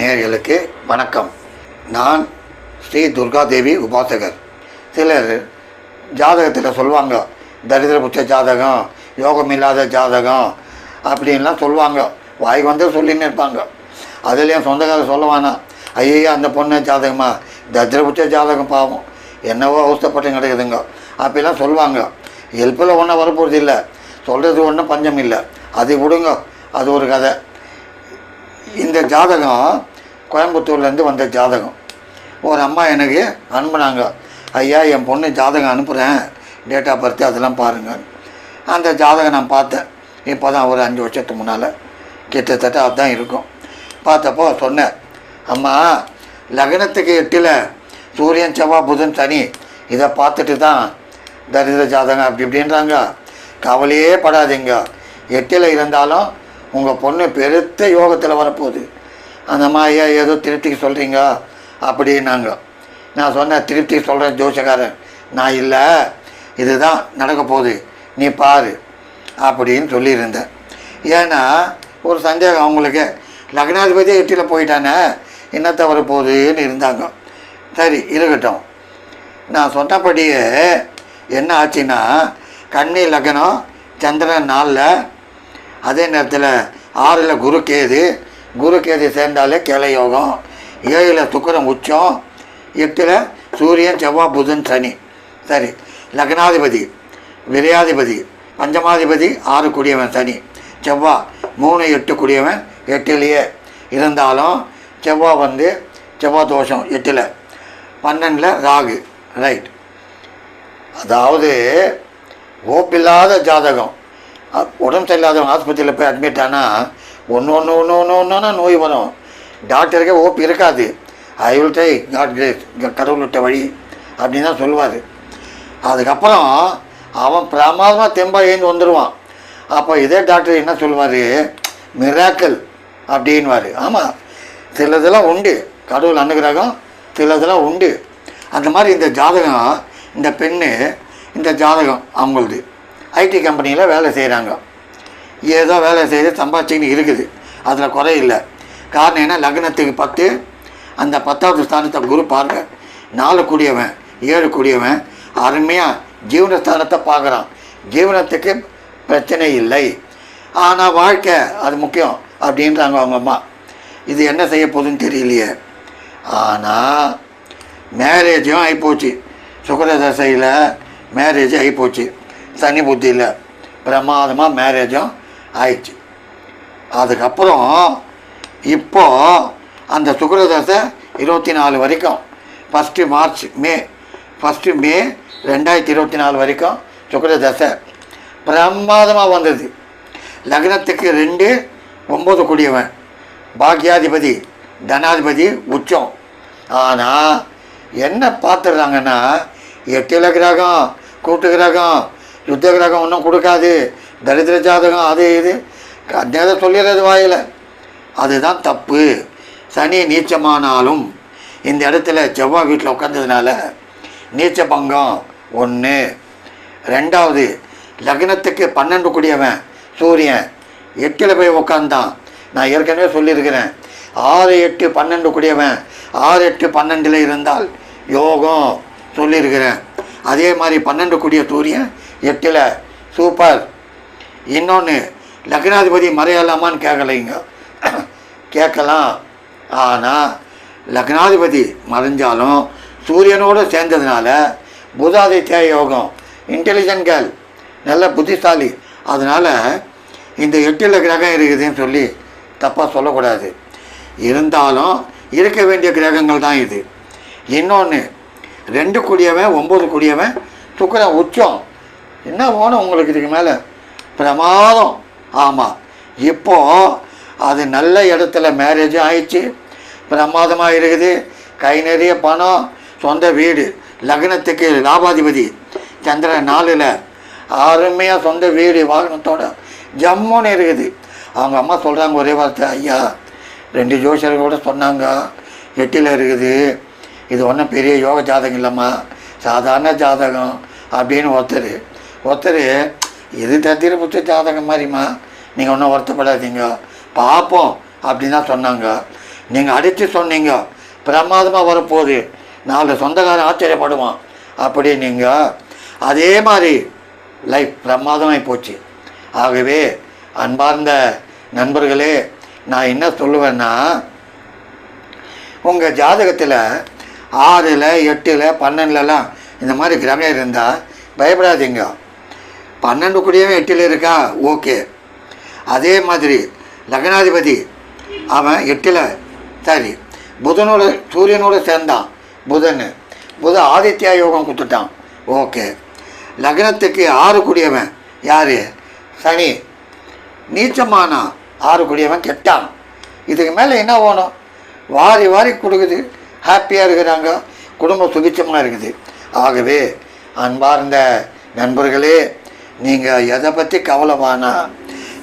நேயர்களுக்கு வணக்கம். நான் ஸ்ரீ துர்காதேவி உபாசகர். சிலர் ஜாதகத்தில் சொல்லுவாங்க தரித்திர புத்த ஜாதகம் யோகம் இல்லாத ஜாதகம் அப்படின்லாம் சொல்லுவாங்க வாய் வந்து சொல்லின்னு இருப்பாங்க. அதுலேயும் சொந்தக்காரர் சொல்லுவானா வேணாம் ஐயோ அந்த பொண்ணு ஜாதகமா? தரித்திர புத்த ஜாதகம் பாவம். என்னவோ அவஸ்தப்பட்டு கிடக்குதுங்க. அப்படிலாம் சொல்லுவாங்க ஹெல்ப்பில் ஒன்றும் வரப்போகிறது இல்லை. சொல்கிறது ஒன்றும் பஞ்சம் இல்லை. அது விடுங்க. அது ஒரு கதை. இந்த ஜாதகம் கோயம்புத்தூர்லேருந்து வந்த ஜாதகம். ஒரு அம்மா எனக்கு அனுப்புனாங்க ஐயா என் பொண்ணு ஜாதகம் அனுப்புகிறேன் டேட் ஆஃப் பர்த் அதெல்லாம் பாருங்கள் அந்த ஜாதகம் நான் பார்த்தேன். இப்போ தான் ஒரு அஞ்சு வருஷத்துக்கு முன்னால். கிட்டத்தட்ட அதுதான் இருக்கும். பார்த்தப்போ சொன்னேன் அம்மா லக்னத்துக்கு எட்டில் சூரியன் செவ்வாய் புதன் சனி இதை பார்த்துட்டு தான் தரித்திர ஜாதகம் அப்படி இப்படின்றாங்க. கவலையே படாதீங்க. எட்டில் இருந்தாலும் உங்கள் பொண்ணு பெருத்த யோகத்தில் வரப்போகுது. அந்த ஐயா ஏதோ திருப்திக்கு சொல்கிறீங்க அப்படின்னாங்க. நான் சொன்னேன் திருப்திக்கு சொல்கிறேன் ஜோசக்காரன் நான் இல்லை இதுதான் நடக்க போகுது நீ பாரு அப்படின்னு சொல்லியிருந்தேன். ஏன்னா ஒரு சந்தேகம் அவங்களுக்கு. லக்னாதிபதி எட்டியில் போயிட்டானே என்னத்தை வரப்போகுதுன்னு இருந்தாங்க. சரி இருக்கட்டும். நான் சொன்னபடியே என்ன ஆச்சுன்னா கண்ணி லக்னம் சந்திரன் நாளில் அதே நேரத்தில் ஆறில் குரு கேது குரு கேது சேர்ந்தாலே கிளை யோகம். ஏழில் சுக்கரம் உச்சம். எட்டில் சூரியன் செவ்வாய் புதன் சனி. சரி. லக்னாதிபதி விரையாதிபதி பஞ்சமாதிபதி ஆறு கூடியவன் சனி. செவ்வாய் மூணு எட்டு கூடியவன் எட்டுலேயே இருந்தாலும் செவ்வாய் வந்து செவ்வாய் தோஷம் எட்டில். பன்னெண்டில் ராகு. ரைட் அதாவது ஓப்பில்லாத ஜாதகம். உடம்பு சரியில்லாதவங்க ஆஸ்பத்திரியில் போய் அட்மிட் ஆனால் ஒன்று ஒன்று ஒன்று ஒன்று ஒன்றுனா நோய் வரும் டாக்டருக்கே ஓப்பு இருக்காது. I will try God great கடவுள்கிட்ட வழி அப்படின்னு தான் சொல்லுவார் அதுக்கப்புறம் அவன் பிரமாதமாக தெம்பாக ஏந்து வந்துடுவான் அப்போ இதே டாக்டர் என்ன சொல்லுவார் மிராக்கல் அப்படின்வார் ஆமாம் சிலதெல்லாம் உண்டு. கடவுள் அனுகிரகம் சிலதெல்லாம் உண்டு. அந்த மாதிரி இந்த ஜாதகம் இந்த பெண்ணு இந்த ஜாதகம் அவங்களுது. ஐடி கம்பெனியில் வேலை செய்கிறாங்க ஏதோ வேலை செய்து சம்பாதிச்சின்னு இருக்குது. அதில் குறையில்லை காரணம் என்ன? லக்னத்துக்கு பத்து அந்த பத்தாவது ஸ்தானத்தை குரு பார்க்க நாலு கூடியவன் ஏழு கூடியவன் அருமையாக ஜீவனஸ்தானத்தை பார்க்குறான். ஜீவனத்துக்கு பிரச்சனை இல்லை. ஆனால் வாழ்க்கை அது முக்கியம் அப்படின்றாங்க அவங்க அம்மா. இது என்ன செய்ய போகுதுன்னு தெரியலையே. ஆனால் மேரேஜும் ஆகிப்போச்சு சுக்கரதசையில் மேரேஜ் ஆகிப்போச்சு சனி புத்தியில் பிரமாதமாக மேரேஜும் ஆயிடுச்சு. அதுக்கப்புறம் இப்போ அந்த சுக்கரதசை இருபத்தி நாலு வரைக்கும் first March May first May ரெண்டாயிரத்தி இருபத்தி நாலு வரைக்கும் சுக்கரதசை பிரமாதமாக வந்தது. லக்னத்துக்கு ரெண்டு ஒம்பது கூடியவன். பாக்யாதிபதி தனாதிபதி உச்சம். ஆனால் என்ன பார்த்துடுறாங்கன்னா எட்டில கிரகம் கூட்டு கிரகம் யுத்த கிரகம் ஒன்றும் கொடுக்காது. தரித்திர ஜாதகம் அது இது. அதை சொல்லிடுறது வாயில். அதுதான் தப்பு. சனி நீச்சமானாலும் இந்த இடத்துல செவ்வாய் வீட்டில் உட்காந்ததுனால நீச்ச பங்கம் ஒன்று ரெண்டாவது லக்னத்துக்கு பன்னெண்டு கூடியவன் சூரியன். எட்டில் போய் உட்காந்தான் நான் ஏற்கனவே சொல்லியிருக்கிறேன். ஆறு எட்டு பன்னெண்டு கூடியவன் ஆறு எட்டு பன்னெண்டில் இருந்தால் யோகம் சொல்லியிருக்கிறேன். அதே மாதிரி பன்னெண்டு கூடிய சூரியன் எட்டில். சூப்பர். இன்னொன்று லக்னாதிபதி மறையலாமான்னு கேட்கலைங்க கேட்கலாம். ஆனால் லக்னாதிபதி மறைஞ்சாலும் சூரியனோடு சேர்ந்ததுனால புதாதித்ய யோகம் இன்டெலிஜென்ட் கேர்ள் நல்ல புத்திசாலி. அதனால் இந்த எட்டில் கிரகம் இருக்குதுன்னு சொல்லி தப்பாக சொல்லக்கூடாது. இருந்தாலும் இருக்க வேண்டிய கிரகங்கள் தான் இது. இன்னொன்று ரெண்டு கூடியவன் ஒம்பது கூடியவன் சுக்கரன் உச்சம். என்ன வேணும் உங்களுக்கு இதுக்கு மேலே? பிரமாதம். ஆமாம் இப்போ அது நல்ல இடத்துல மேரேஜும் ஆயிடுச்சு. பிரமாதமாக இருக்குது. கை நிறைய பணம் சொந்த வீடு லக்னத்துக்கு லாபாதிபதி. சந்திரன் நாளில் அருமையாக சொந்த வீடு வாகனத்தோட ஜம்முன்னு இருக்குது. அவங்க அம்மா சொல்கிறாங்க ஒரே வார்த்தை ஐயா ரெண்டு ஜோசியர்கள் கூட சொன்னாங்க. எட்டில் இருக்குது. இது ஒன்றும் பெரிய யோக ஜாதகம் இல்லைம்மா. சாதாரண ஜாதகம். அப்படின்னு ஒருத்தர். ஒருத்தர் இது தத்திர புத்த ஜாதகம் மாதிரிம்மா நீங்கள் ஒன்றும் வருத்தப்படாதீங்க. பார்ப்போம் அப்படின்னு தான் சொன்னாங்க. நீங்கள் அடித்து சொன்னீங்க. பிரமாதமாக வரப்போகுது. நாலு சொந்தக்காரன் ஆச்சரியப்படுவான். அப்படி நீங்கள் அதே மாதிரி லைஃப் பிரமாதமாகி போச்சு. ஆகவே அன்பார்ந்த நண்பர்களே நான் என்ன சொல்லுவேன்னா உங்கள் ஜாதகத்தில் ஆறில் எட்டில் பன்னெண்டுலலாம் இந்த மாதிரி கிரகம் இருந்தால் பயப்படாதீங்க. பன்னெண்டு கூடயும் எட்டில் இருக்கா? ஓகே. அதே மாதிரி லக்னாதிபதி அவன் எட்டில் சரி. புதனோட சூரியனோட சேர்ந்தான். புதன் புத ஆதித்யா யோகம் கொடுத்துட்டான். ஓகே. லக்னத்துக்கு ஆறு கூடியவன். யார்? சனி. நீச்சமானா ஆறு கூடியவன் கெட்டான். இதுக்கு மேலே என்ன வேணும்? வாரி வாரி கொடுக்குது. ஹாப்பியாக இருக்கிறாங்க. குடும்பம் சுபிச்சமாக இருக்குது. ஆகவே அன்பார்ந்த நண்பர்களே நீங்கள் எதை பற்றி கவலைவானா?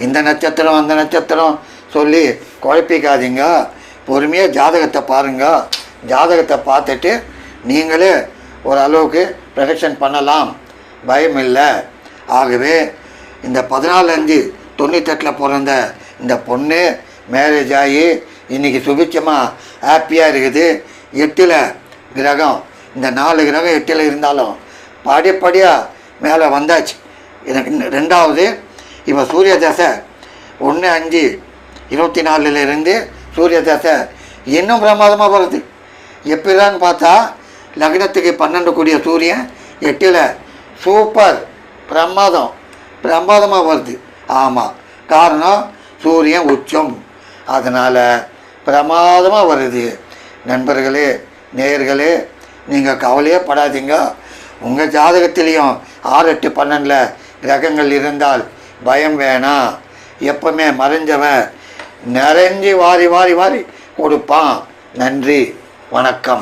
இந்த நட்சத்திரம் அந்த நட்சத்திரம் சொல்லி குழப்பிக்காதீங்க. பொறுமையாக ஜாதகத்தை பாருங்கள் ஜாதகத்தை பார்த்துட்டு நீங்களே ஒரு அளவுக்கு ப்ரொடெக்ஷன் பண்ணலாம். பயம் இல்லை ஆகவே இந்த பதினாலஞ்சு தொண்ணூத்தெட்டில் பிறந்த இந்த பொண்ணு மேரேஜ் ஆகி இன்றைக்கி சுபிச்சமாக ஹாப்பியாக இருக்குது. எட்டில் கிரகம். இந்த நாலு கிரகம் எட்டில் இருந்தாலும் படிப்படியாக மேலே வந்தாச்சு. எனக்கு ரெண்டாவது இப்போ சூரிய தசை ஒன்று அஞ்சு இருபத்தி நாலுலேருந்து சூரிய தசை இன்னும் பிரமாதமாக வருது எப்படிதான்னு பார்த்தா லக்னத்துக்கு பன்னெண்டு கூடிய சூரியன் எட்டில் சூப்பர் பிரமாதம் பிரமாதமாக வருது ஆமாம் காரணம் சூரியன் உச்சம். அதனால் பிரமாதமாக வருது. நண்பர்களே நேயர்களே நீங்கள் கவலையே படாதீங்க. உங்கள் ஜாதகத்திலையும் ஆறு எட்டு பன்னெண்டில் கிரகங்கள் இருந்தால் பயம் வேணாம் எப்பவுமே மறைஞ்சவன் நிறைஞ்சி வாரி வாரி வாரி கொடுப்பான். நன்றி. வணக்கம்.